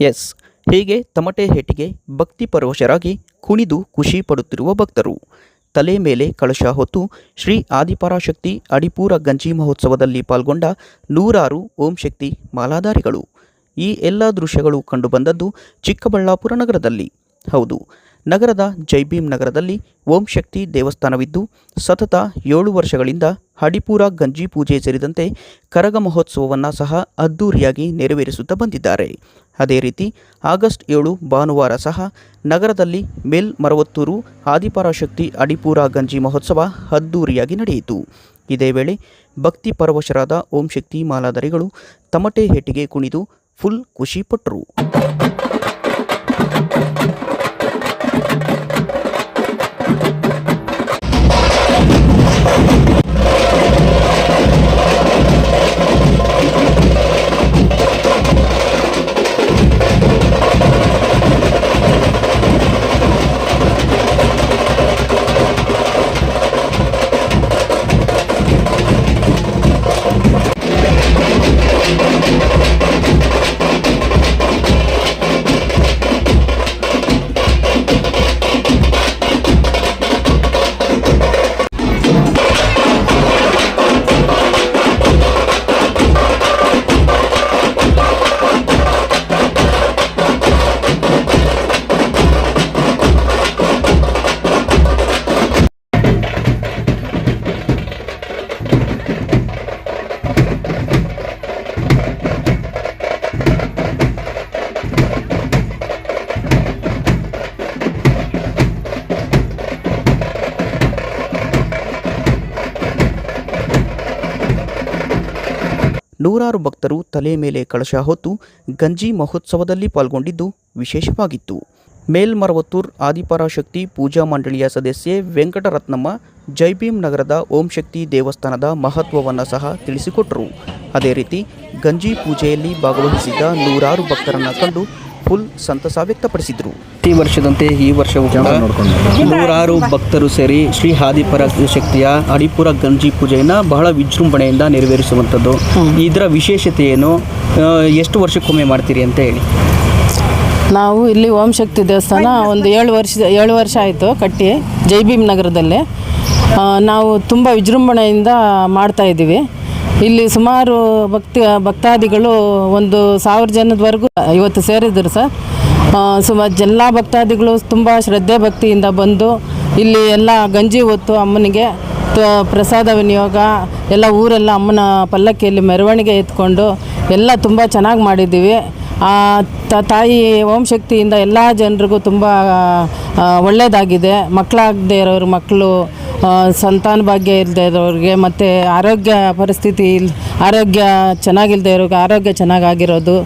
S. ಹೀಗೆ ತಮಟೆ ಹೇಟಿಗೆ ಭಕ್ತಿ ಪರವಶರಾಗಿ ಕುಣಿದು ಖುಷಿ ಪಡುತ್ತಿರುವ ಭಕ್ತರು. ತಲೆ ಮೇಲೆ ಕಳಶ ಹೊತ್ತು ಶ್ರೀ ಆದಿಪರಾಶಕ್ತಿ ಅಡಿಪೂರ ಗಂಜಿ ಮಹೋತ್ಸವದಲ್ಲಿ ಪಾಲ್ಗೊಂಡ ನೂರಾರು ಓಂ ಶಕ್ತಿ ಮಾಲಾಧಾರಿಗಳು. ಈ ಎಲ್ಲ ದೃಶ್ಯಗಳು ಕಂಡುಬಂದದ್ದು ಚಿಕ್ಕಬಳ್ಳಾಪುರ ನಗರದಲ್ಲಿ. ಹೌದು. ನಗರದ ಜೈಭೀಮ್ ನಗರದಲ್ಲಿ ಓಂ ಶಕ್ತಿ ದೇವಸ್ಥಾನವಿದ್ದು, ಸತತ ಏಳು ವರ್ಷಗಳಿಂದ ಹಡಿಪೂರ ಗಂಜಿ ಪೂಜೆ ಸೇರಿದಂತೆ ಕರಗ ಮಹೋತ್ಸವವನ್ನು ಸಹ ಅದ್ದೂರಿಯಾಗಿ ನೆರವೇರಿಸುತ್ತಾ ಬಂದಿದ್ದಾರೆ. ಅದೇ ರೀತಿ, ಆಗಸ್ಟ್ ಏಳು ಭಾನುವಾರ ಸಹ ನಗರದಲ್ಲಿ ಮೇಲ್ ಮರವತ್ತೂರು ಆದಿಪರಾಶಕ್ತಿ ಅಡಿಪೂರ ಗಂಜಿ ಮಹೋತ್ಸವ ಅದ್ದೂರಿಯಾಗಿ ನಡೆಯಿತು. ಇದೇ ವೇಳೆ, ಭಕ್ತಿ ಪರವಶರಾದ ಓಂ ಶಕ್ತಿ ಮಾಲಾಧಾರಿಗಳು ತಮಟೆ ಹೇಟಿಗೆ ಕುಣಿದು ಫುಲ್ ಖುಷಿಪಟ್ಟರು ನೂರಾರು ಭಕ್ತರು ತಲೆ ಮೇಲೆ ಕಳಶ ಹೊತ್ತು ಗಂಜಿ ಮಹೋತ್ಸವದಲ್ಲಿ ಪಾಲ್ಗೊಂಡಿದ್ದು ವಿಶೇಷವಾಗಿತ್ತು. ಮೇಲ್ಮರವತ್ತೂರ್ ಆದಿಪರಾಶಕ್ತಿ ಪೂಜಾ ಮಂಡಳಿಯ ಸದಸ್ಯೆ ವೆಂಕಟರತ್ನಮ್ಮ ಜೈಭೀಮ್ ನಗರದ ಓಂ ಶಕ್ತಿ ದೇವಸ್ಥಾನದ ಮಹತ್ವವನ್ನು ಸಹ ತಿಳಿಸಿಕೊಟ್ಟರು ಅದೇ ರೀತಿ ಗಂಜಿ ಪೂಜೆಯಲ್ಲಿ ಭಾಗವಹಿಸಿದ್ದ ನೂರಾರು ಭಕ್ತರನ್ನು ಕಂಡು ಫುಲ್ ಸಂತಸ ವ್ಯಕ್ತಪಡಿಸಿದರು. ಪ್ರತಿ ವರ್ಷದಂತೆ ಈ ವರ್ಷವೂ ಕೂಡ ನೂರಾರು ಭಕ್ತರು ಸೇರಿ ಶ್ರೀ ಆದಿಪರ ಶಕ್ತಿಯ ಅಡಿಪುರ ಗಂಜಿ ಪೂಜೆಯನ್ನು ಬಹಳ ವಿಜೃಂಭಣೆಯಿಂದ ನೆರವೇರಿಸುವಂಥದ್ದು. ಇದರ ವಿಶೇಷತೆ ಏನು ಎಷ್ಟು ವರ್ಷಕ್ಕೊಮ್ಮೆ ಮಾಡ್ತೀರಿ ಅಂತ ಹೇಳಿ. ನಾವು ಇಲ್ಲಿ ಓಂ ಶಕ್ತಿ ದೇವಸ್ಥಾನ ಒಂದು ಏಳು ವರ್ಷ ಏಳು ವರ್ಷ ಆಯಿತು ಕಟ್ಟಿ ಜೈ ಭೀಮ್ ನಗರದಲ್ಲಿ. ನಾವು ತುಂಬ ವಿಜೃಂಭಣೆಯಿಂದ ಮಾಡ್ತಾ ಇದ್ದೀವಿ. ಇಲ್ಲಿ ಸುಮಾರು ಭಕ್ತಿ, ಭಕ್ತಾದಿಗಳು ಒಂದು ಸಾವಿರ ಜನದವರೆಗೂ ಇವತ್ತು ಸೇರಿದ್ರು ಸರ್. ಸುಮಾರು ಎಲ್ಲ ಭಕ್ತಾದಿಗಳು ತುಂಬ ಶ್ರದ್ಧೆ ಭಕ್ತಿಯಿಂದ ಬಂದು ಇಲ್ಲಿ ಎಲ್ಲ ಗಂಜಿ ಹೊತ್ತು ಅಮ್ಮನಿಗೆ ಪ್ರಸಾದ ವಿನಿಯೋಗ, ಎಲ್ಲ ಊರೆಲ್ಲ ಅಮ್ಮನ ಪಲ್ಲಕ್ಕಿಯಲ್ಲಿ ಮೆರವಣಿಗೆ ಎತ್ಕೊಂಡು ಎಲ್ಲ ತುಂಬ ಚೆನ್ನಾಗಿ ಮಾಡಿದ್ದೀವಿ. ಆ ತಾಯಿ ಓಂ ಶಕ್ತಿಯಿಂದ ಎಲ್ಲ ಜನರಿಗೂ ತುಂಬ ಒಳ್ಳೆಯದಾಗಿದೆ ಮಕ್ಕಳಾಗದೇ ಇರೋರು ಮಕ್ಕಳು ಸಂತಾನ ಭಾಗ್ಯ ಇಲ್ಲದೆ ಇರೋರಿಗೆ ಮತ್ತು ಆರೋಗ್ಯ ಪರಿಸ್ಥಿತಿ ಇಲ್, ಆರೋಗ್ಯ ಚೆನ್ನಾಗಿಲ್ಲದೆ ಇರೋರಿಗೆ ಆರೋಗ್ಯ ಚೆನ್ನಾಗಾಗಿರೋದು,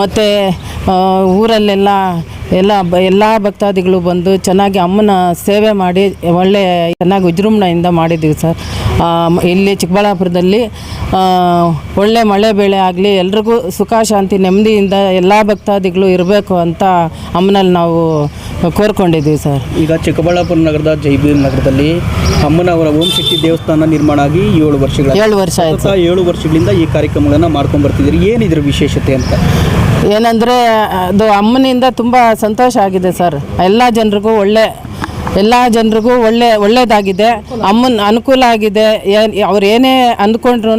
ಮತ್ತು ಊರಲ್ಲೆಲ್ಲ ಎಲ್ಲ ಬ, ಎಲ್ಲ ಭಕ್ತಾದಿಗಳು ಬಂದು ಚೆನ್ನಾಗಿ ಅಮ್ಮನ ಸೇವೆ ಮಾಡಿ ಒಳ್ಳೆಯ ಚೆನ್ನಾಗಿ ವಿಜೃಂಭಣೆಯಿಂದ ಮಾಡಿದ್ದೀವಿ ಸರ್. ಇಲ್ಲಿ ಚಿಕ್ಕಬಳ್ಳಾಪುರದಲ್ಲಿ ಒಳ್ಳೆ ಮಳೆ ಬೆಳೆ ಆಗಲಿ ಎಲ್ರಿಗೂ ಸುಖ ಶಾಂತಿ ನೆಮ್ಮದಿಯಿಂದ ಎಲ್ಲ ಭಕ್ತಾದಿಗಳು ಇರಬೇಕು ಅಂತ ಅಮ್ಮನಲ್ಲಿ ನಾವು ಕೋರ್ಕೊಂಡಿದ್ದೀವಿ ಸರ್. ಈಗ ಚಿಕ್ಕಬಳ್ಳಾಪುರ ನಗರದ ಜೈಬೀರ್ ನಗರದಲ್ಲಿ ಅಮ್ಮನವರ ಓಂ ಶಕ್ತಿ ದೇವಸ್ಥಾನ ನಿರ್ಮಾಣ ಆಗಿ ಏಳು ವರ್ಷಗಳ ಏಳು ವರ್ಷ ಆಯಿತು ಏಳು ವರ್ಷಗಳಿಂದ ಈ ಕಾರ್ಯಕ್ರಮಗಳನ್ನು ಮಾಡ್ಕೊಂಡು ಬರ್ತಿದ್ದೀರಿ. ಏನಿದ್ರ ವಿಶೇಷತೆ ಅಂತ? ಏನಂದರೆ ಅದು ಅಮ್ಮನಿಂದ ತುಂಬ ಸಂತೋಷ ಆಗಿದೆ ಸರ್. ಎಲ್ಲ ಜನರಿಗೂ ಒಳ್ಳೆ ಎಲ್ಲ ಜನರಿಗೂ ಒಳ್ಳೆ ಒಳ್ಳೆಯದಾಗಿದೆ ಅಮ್ಮನ ಅನುಕೂಲ ಆಗಿದೆ. ಅವ್ರು ಏನೇ ಅಂದ್ಕೊಂಡ್ರು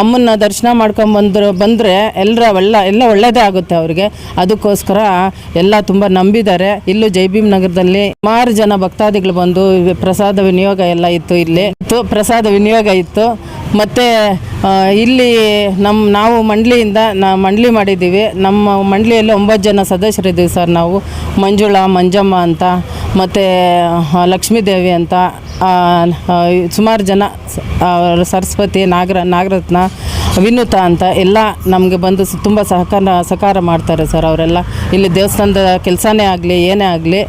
ಅಮ್ಮನ ದರ್ಶನ ಮಾಡ್ಕೊಂಬಂದ್ರು ಬಂದರೆ ಎಲ್ಲರ ಒಳ್ಳೆ, ಎಲ್ಲ ಒಳ್ಳೆಯದೇ ಆಗುತ್ತೆ ಅವ್ರಿಗೆ. ಅದಕ್ಕೋಸ್ಕರ ಎಲ್ಲ ತುಂಬ ನಂಬಿದ್ದಾರೆ. ಇಲ್ಲೂ ಜೈಭೀಮ್ ನಗರದಲ್ಲಿ ಸುಮಾರು ಜನ ಭಕ್ತಾದಿಗಳು ಬಂದು ಪ್ರಸಾದ ವಿನಿಯೋಗ ಎಲ್ಲ ಇತ್ತು ಇಲ್ಲಿ. ಪ್ರಸಾದ ವಿನಿಯೋಗ ಇತ್ತು. ಮತ್ತು ಇಲ್ಲಿ ನಮ್ಮ ನಾವು ಮಂಡ್ಲಿಯಿಂದ, ನಾ, ಮಂಡ್ಲಿ ಮಾಡಿದ್ದೀವಿ. ನಮ್ಮ ಮಂಡ್ಲಿಯಲ್ಲಿ ಒಂಬತ್ತು ಜನ ಸದಸ್ಯರಿದ್ದೀವಿ ಸರ್ ನಾವು. ಮಂಜುಳಾ, ಮಂಜಮ್ಮ ಅಂತ. ಮತ್ತು ಲಕ್ಷ್ಮೀದೇವಿ ಅಂತ ಸುಮಾರು ಜನ ಸರಸ್ವತಿ, ನಾಗರ, ನಾಗರತ್ನ, ವಿನೂತ ಅಂತ ಎಲ್ಲ ನಮಗೆ ಬಂದು ತುಂಬ ಸಹಕಾರ ಸಹಕಾರ ಮಾಡ್ತಾರೆ ಸರ್ ಅವರೆಲ್ಲ. ಇಲ್ಲಿ ದೇವಸ್ಥಾನದ ಕೆಲಸನೇ ಆಗಲಿ, ಏನೇ ಆಗಲಿ,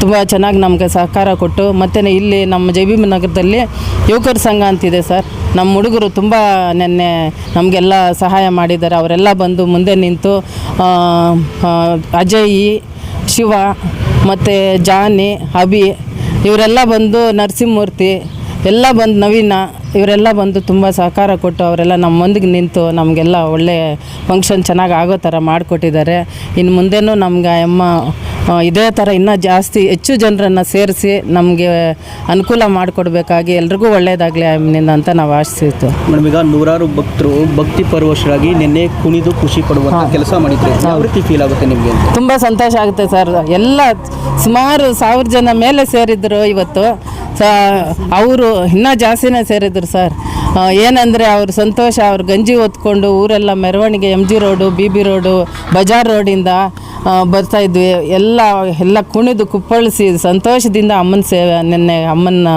ತುಂಬ ಚೆನ್ನಾಗಿ ನಮಗೆ ಸಹಕಾರ ಕೊಟ್ಟು, ಮತ್ತು ಇಲ್ಲಿ ನಮ್ಮ ಜೈಭೀಮ ನಗರದಲ್ಲಿ ಯುವಕರ ಸಂಘ ಅಂತಿದೆ ಸರ್. ನಮ್ಮ ಹುಡುಗರು ತುಂಬ ನೆನ್ನೆ ನಮಗೆಲ್ಲ ಸಹಾಯ ಮಾಡಿದ್ದಾರೆ. ಅವರೆಲ್ಲ ಬಂದು ಮುಂದೆ ನಿಂತು ಅಜಯ್, ಶಿವ ಮತ್ತು ಜಾನಿ ಅಭಿ, ಇವರೆಲ್ಲ ಬಂದು ನರಸಿಂಹಮೂರ್ತಿ, ಎಲ್ಲ ಬಂದು ನವೀನ, ಇವರೆಲ್ಲ ಬಂದು ತುಂಬ ಸಹಕಾರ ಕೊಟ್ಟು ಅವರೆಲ್ಲ ನಮ್ಮ ಮುಂದಿಗೆ ನಿಂತು ನಮಗೆಲ್ಲ ಒಳ್ಳೆಯ ಫಂಕ್ಷನ್ ಚೆನ್ನಾಗಿ ಆಗೋ ಥರ ಮಾಡಿಕೊಟ್ಟಿದ್ದಾರೆ. ಇನ್ನು ಮುಂದೆನೂ ನಮ್ಗೆ ಅಮ್ಮ ಇದೇ ಥರ ಇನ್ನೂ ಜಾಸ್ತಿ ಹೆಚ್ಚು ಜನರನ್ನು ಸೇರಿಸಿ ನಮಗೆ ಅನುಕೂಲ ಮಾಡಿಕೊಡ್ಬೇಕಾಗಿ ಎಲ್ರಿಗೂ ಒಳ್ಳೆಯದಾಗಲಿ ಆಮ್ನಿಂದ ಅಂತ ನಾವು ಆಶಿಸಿತ್ತು ಮೇಡಮ್ ಈಗ ನೂರಾರು ಭಕ್ತರು ಭಕ್ತಿ ಪರವಶರಾಗಿ ನಿನ್ನೆ ಕುಣಿದು ಖುಷಿ ಪಡುವಂಥ ಕೆಲಸ ಮಾಡಿದ್ರೆ. ಯಾವ ರೀತಿ ಫೀಲ್ ಆಗುತ್ತೆ ನಿಮಗೆ ತುಂಬ ಸಂತೋಷ ಆಗುತ್ತೆ ಸರ್ ಎಲ್ಲ ಸುಮಾರು ಸಾವಿರ ಜನ ಮೇಲೆ ಸೇರಿದ್ರು ಇವತ್ತು. ಸ ಅವರು ಇನ್ನೂ ಜಾಸ್ತಿನೇ ಸೇರಿದ್ರು ಸರ್ ಏನಂದರೆ ಅವ್ರ ಸಂತೋಷ ಅವ್ರ ಗಂಜಿ ಹೊತ್ಕೊಂಡು ಊರೆಲ್ಲ ಮೆರವಣಿಗೆ M G road B B road Bazaar ರೋಡಿಂದ ಬರ್ತಾಯಿದ್ವಿ ಬರ್ತಾ ಇದ್ವಿ. ಎಲ್ಲ ಎಲ್ಲ ಕುಣಿದು ಕುಪ್ಪಳಿಸಿ ಸಂತೋಷದಿಂದ ಅಮ್ಮನ ಸೇವೆ ನಿನ್ನೆ ಅಮ್ಮನ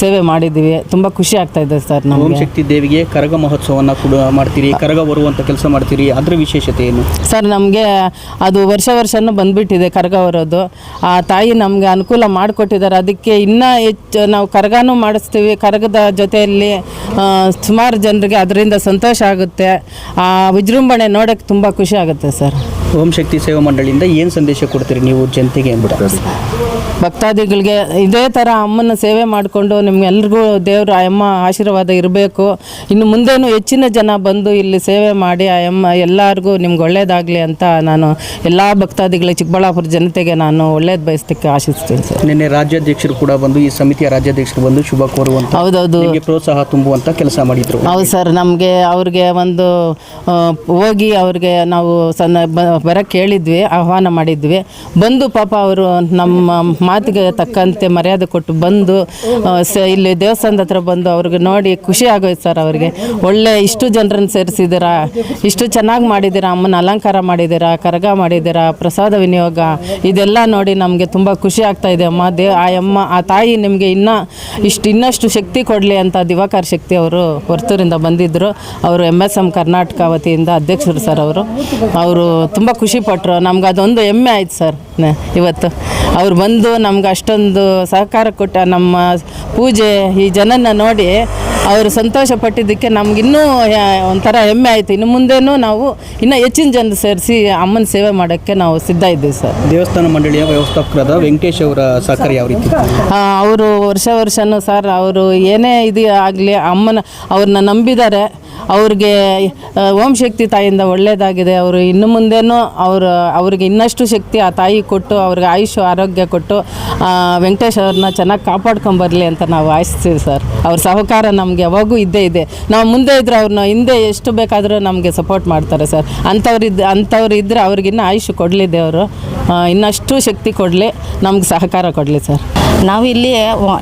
ಸೇವೆ ಮಾಡಿದ್ವಿ ತುಂಬ ಖುಷಿ ಆಗ್ತಾ ಇದೆ ಸರ್ ನಾವು ನಮಗೆ ಶಕ್ತಿ ದೇವಿಗೆ ಕರಗ ಮಹೋತ್ಸವನ ಕೂಡ ಮಾಡ್ತೀರಿ ಕರಗ ಬರುವಂಥ ಕೆಲಸ ಮಾಡ್ತೀರಿ ಅದರ ವಿಶೇಷತೆ ಏನು? ಸರ್ ನಮಗೆ ಅದು ವರ್ಷ ವರ್ಷನೂ ಬಂದ್ಬಿಟ್ಟಿದೆ ಕರಗ ಬರೋದು. ಆ ತಾಯಿ ನಮಗೆ ಅನುಕೂಲ ಮಾಡಿಕೊಟ್ಟಿದ್ದಾರೆ. ಅದಕ್ಕೆ ಇನ್ನೂ ಹೆಚ್ಚು ನಾವು ಕರಗನೂ ಮಾಡಿಸ್ತೀವಿ. ಕರಗದ ಜೊತೆಯಲ್ಲಿ ಸುಮಾರು ಜನರಿಗೆ ಅದರಿಂದ ಸಂತೋಷ ಆಗುತ್ತೆ. ಆ, ವಿಜೃಂಭಣೆ ನೋಡೋಕ್ಕೆ ತುಂಬ ಖುಷಿ ಆಗುತ್ತೆ, ಸರ್. ಓಂ ಶಕ್ತಿ ಸೇವಾ ಮಂಡಳಿಯಿಂದ ಏನು ಸಂದೇಶ ಕೊಡ್ತೀರಿ ನೀವು ಜನತೆಗೆ ಅಂದ್ಬಿಟ್ಟು? ಭಕ್ತಾದಿಗಳಿಗೆ ಇದೇ ಥರ ಅಮ್ಮನ ಸೇವೆ ಮಾಡಿಕೊಂಡು ನಿಮ್ಗೆಲ್ರಿಗೂ ದೇವರು ಆ ಅಮ್ಮ ಆಶೀರ್ವಾದ ಇರಬೇಕು. ಇನ್ನು ಮುಂದೇನು ಹೆಚ್ಚಿನ ಜನ ಬಂದು ಇಲ್ಲಿ ಸೇವೆ ಮಾಡಿ ಆ ಅಮ್ಮ ಎಲ್ಲರಿಗೂ ನಿಮ್ಗೆ ಒಳ್ಳೇದಾಗಲಿ ಅಂತ ನಾನು ಎಲ್ಲ ಭಕ್ತಾದಿಗಳ ಚಿಕ್ಕಬಳ್ಳಾಪುರ ಜನತೆಗೆ ನಾನು ಒಳ್ಳೇದು ಬಯಸಲಿಕ್ಕೆ ಆಶಿಸ್ತೀನಿ ಸರ್. ನಿನ್ನೆ ರಾಜ್ಯಾಧ್ಯಕ್ಷರು ಕೂಡ ಬಂದು ಈ ಸಮಿತಿಯ ರಾಜ್ಯಾಧ್ಯಕ್ಷರು ಬಂದು ಶುಭ ಕೋರುವಂತ ಹೌದೌದು. ಪ್ರೋತ್ಸಾಹ ತುಂಬುವಂತ ಕೆಲಸ ಮಾಡಿದ್ರು. ಹೌದು ಸರ್ ನಮಗೆ ಅವ್ರಿಗೆ ಒಂದು ಹೋಗಿ ಅವ್ರಿಗೆ ನಾವು ಸಣ್ಣ ಬರೋಕ್ಕೆ ಹೇಳಿದ್ವಿ ಆಹ್ವಾನ ಮಾಡಿದ್ವಿ. ಬಂದು ಪಾಪ ಅವರು ನಮ್ಮ ಮಾತಿಗೆ ತಕ್ಕಂತೆ ಮರ್ಯಾದೆ ಕೊಟ್ಟು ಬಂದು ಇಲ್ಲಿ ದೇವಸ್ಥಾನದ ಹತ್ರ ಬಂದು ಅವ್ರಿಗೆ ನೋಡಿ ಖುಷಿ ಆಗೋಯ್ತು ಸರ್ ಅವ್ರಿಗೆ. ಒಳ್ಳೆ ಇಷ್ಟು ಜನರನ್ನು ಸೇರಿಸಿದ್ದೀರಾ? ಇಷ್ಟು ಚೆನ್ನಾಗಿ ಮಾಡಿದ್ದೀರಾ? ಅಮ್ಮನ ಅಲಂಕಾರ ಮಾಡಿದ್ದೀರಾ? ಕರಗ ಮಾಡಿದ್ದೀರಾ? ಪ್ರಸಾದ ವಿನಿಯೋಗ? ಇದೆಲ್ಲ ನೋಡಿ ನಮಗೆ ತುಂಬ ಖುಷಿ ಆಗ್ತಾ ಇದೆ ಅಮ್ಮ. ದೇ, ಆ ಅಮ್ಮ, ಆ ತಾಯಿ ನಿಮಗೆ ಇನ್ನೂ ಇಷ್ಟು, ಇನ್ನಷ್ಟು ಶಕ್ತಿ ಕೊಡಲಿ ಅಂತ ದಿವಾಕರ್ ಶಕ್ತಿ ಅವರು ಹೊರ್ತೂರಿಂದ ಬಂದಿದ್ದರು ಅವರು ಎಂ ಎಸ್ ಎಂ ಕರ್ನಾಟಕ ವತಿಯಿಂದ ಅಧ್ಯಕ್ಷರು ಸರ್ ಅವರು. ಅವರು ತುಂಬ ಖುಷಿಪಟ್ಟರು ನಮ್ಗೆ ಅದೊಂದು ಹೆಮ್ಮೆ ಆಯ್ತು ಸರ್. ಇವತ್ತು. ಅವ್ರು ಬಂದು ನಮ್ಗೆ ಅಷ್ಟೊಂದು ಸಹಕಾರ ಕೊಟ್ಟ ನಮ್ಮ ಪೂಜೆ ಈ ಜನನ ನೋಡಿ ಅವರು ಸಂತೋಷ ಪಟ್ಟಿದ್ದಕ್ಕೆ ನಮ್ಗಿನ್ನೂ ಒಂಥರ ಹೆಮ್ಮೆ ಆಯಿತು. ಇನ್ನು ಮುಂದೇನೂ ನಾವು ಇನ್ನೂ ಹೆಚ್ಚಿನ ಜನ ಸೇರಿಸಿ ಅಮ್ಮನ ಸೇವೆ ಮಾಡೋಕ್ಕೆ ನಾವು ಸಿದ್ಧ ಇದ್ದೀವಿ ಸರ್. ದೇವಸ್ಥಾನ ಮಂಡಳಿಯ ವ್ಯವಸ್ಥಾಪಕರಾದ ವೆಂಕಟೇಶ್ ಅವರ ಸಹಕಾರ ಯಾವ ರೀತಿ? ಅವರು ವರ್ಷ ವರ್ಷನೂ ಸರ್ ಅವರು ಏನೇ ಇದು ಆಗಲಿ ಅಮ್ಮನ ಅವ್ರನ್ನ ನಂಬಿದ್ದಾರೆ. ಅವ್ರಿಗೆ ಓಂ ಶಕ್ತಿ ತಾಯಿಯಿಂದ ಒಳ್ಳೆಯದಾಗಿದೆ ಅವರು ಇನ್ನು ಮುಂದೇನೂ ಅವರು ಅವ್ರಿಗೆ ಇನ್ನಷ್ಟು ಶಕ್ತಿ ಆ ತಾಯಿ ಕೊಟ್ಟು ಅವ್ರಿಗೆ ಆಯುಷ್ ಆರೋಗ್ಯ ಕೊಟ್ಟು ವೆಂಕಟೇಶ್ ಅವ್ರನ್ನ ಚೆನ್ನಾಗಿ ಕಾಪಾಡ್ಕೊಂಬರ್ಲಿ ಅಂತ ನಾವು ಆಶಿಸ್ತೀವಿ ಸರ್. ಅವ್ರ ಸಹಕಾರ ನಮಗೆ ಯಾವಾಗೂ ಇದ್ದೇ ಇದೆ. ನಾವು ಮುಂದೆ ಇದ್ರೆ ಅವ್ರನ್ನ ಹಿಂದೆ ಎಷ್ಟು ಬೇಕಾದರೂ ನಮಗೆ ಸಪೋರ್ಟ್ ಮಾಡ್ತಾರೆ ಸರ್. ಅಂಥವ್ರು ಇದ್ದು ಅಂಥವ್ರು ಇದ್ದರೆ ಅವ್ರಿಗಿನ್ನೂ ಆಯುಷ್ ಕೊಡಲಿ ದೇವರು. ಇನ್ನಷ್ಟು ಶಕ್ತಿ ಕೊಡಲಿ. ನಮ್ಗೆ ಸಹಕಾರ ಕೊಡಲಿ ಸರ್. ನಾವು ಇಲ್ಲಿ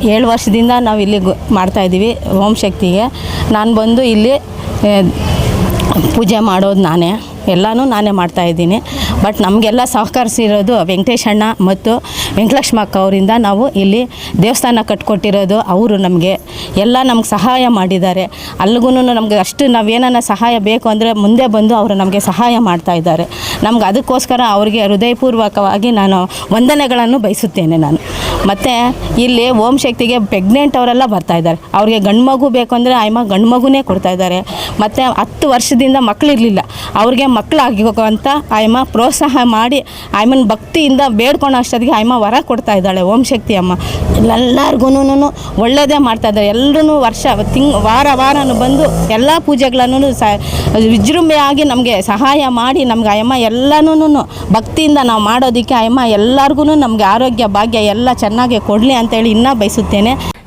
ಏಳು ವರ್ಷದಿಂದ ನಾವು ಇಲ್ಲಿ ಗು- ಮಾಡ್ತಾ ಇದ್ದೀವಿ ಓಂ ಶಕ್ತಿಗೆ. ನಾನು ಬಂದು ಇಲ್ಲಿ ಪೂಜೆ ಮಾಡೋದು ನಾನೇ. ಎಲ್ಲನೂ ನಾನೇ ಮಾಡ್ತಾ ಇದ್ದೀನಿ. ಬಟ್ ನಮಗೆಲ್ಲ ಸಹಕರಿಸಿರೋದು ವೆಂಕಟೇಶ್ ಅಣ್ಣ ಮತ್ತು ವೆಂಕಟಲಕ್ಷ್ಮ ಅಕ್ಕ ಅವರಿಂದ ನಾವು ಇಲ್ಲಿ ದೇವಸ್ಥಾನ ಕಟ್ಕೊಟ್ಟಿರೋದು ಅವರು ನಮಗೆ. ಎಲ್ಲ ನಮ್ಗೆ ಸಹಾಯ ಮಾಡಿದ್ದಾರೆ. ಅಲ್ಲಿಗೂ ನಮಗೆ ಅಷ್ಟು ನಾವೇನ ಸಹಾಯ ಬೇಕು ಅಂದರೆ ಮುಂದೆ ಬಂದು ಅವರು ನಮಗೆ ಸಹಾಯ ಮಾಡ್ತಾ ಇದ್ದಾರೆ. ನಮ್ಗೆ ಅದಕ್ಕೋಸ್ಕರ ಅವರಿಗೆ ಹೃದಯಪೂರ್ವಕವಾಗಿ ನಾನು ವಂದನೆಗಳನ್ನು ಬಯಸುತ್ತೇನೆ ನಾನು. ಮತ್ತು ಇಲ್ಲಿ ಓಂ ಶಕ್ತಿಗೆ ಪ್ರೆಗ್ನೆಂಟ್ ಅವರೆಲ್ಲ ಬರ್ತಾ ಇದ್ದಾರೆ. ಅವ್ರಿಗೆ ಗಂಡು ಮಗು ಬೇಕು ಅಂದರೆ ಆಯಮ್ಮ ಗಂಡು ಮಗುನೇ ಕೊಡ್ತಾ ಇದ್ದಾರೆ. ಮತ್ತು ಹತ್ತು ವರ್ಷದಿಂದ ಮಕ್ಕಳಿರಲಿಲ್ಲ ಅವ್ರಿಗೆ ಮಕ್ಕಳಾಗಿಗೋಂಥ ಆಯಮ್ಮ ಪ್ರೋತ್ಸಾಹ ಮಾಡಿ ಆಯಮ್ಮನ ಭಕ್ತಿಯಿಂದ ಬೇಡ್ಕೊಂಡು ಅಷ್ಟೊತ್ತಿಗೆ ಆಯಮ್ಮ ವರ ಕೊಡ್ತಾ ಇದ್ದಾಳೆ. ಓಂ ಶಕ್ತಿ ಅಮ್ಮ. ಎಲ್ಲರಿಗೂ ಒಳ್ಳೆಯದೇ ಮಾಡ್ತಾ ಇದ್ದಾರೆ. ಎಲ್ಲರೂ ವರ್ಷ, ತಿಂಗ್, ವಾರ, ವಾರನು ಬಂದು ಎಲ್ಲ ಪೂಜೆಗಳನ್ನು ಸ ವಿಜೃಂಭೆಯಾಗಿ ನಮಗೆ ಸಹಾಯ ಮಾಡಿ ನಮ್ಗೆ ಆಯಮ್ಮ ಎಲ್ಲನೂ ಭಕ್ತಿಯಿಂದ ನಾವು ಮಾಡೋದಕ್ಕೆ ಆಯಮ್ಮ ಎಲ್ಲರಿಗೂ ನಮಗೆ ಆರೋಗ್ಯ, ಭಾಗ್ಯ ಎಲ್ಲ ಚೆನ್ನಾಗಿ ಕೊಡಲಿ ಅಂತೇಳಿ ಇನ್ನೂ ಬಯಸುತ್ತೇನೆ.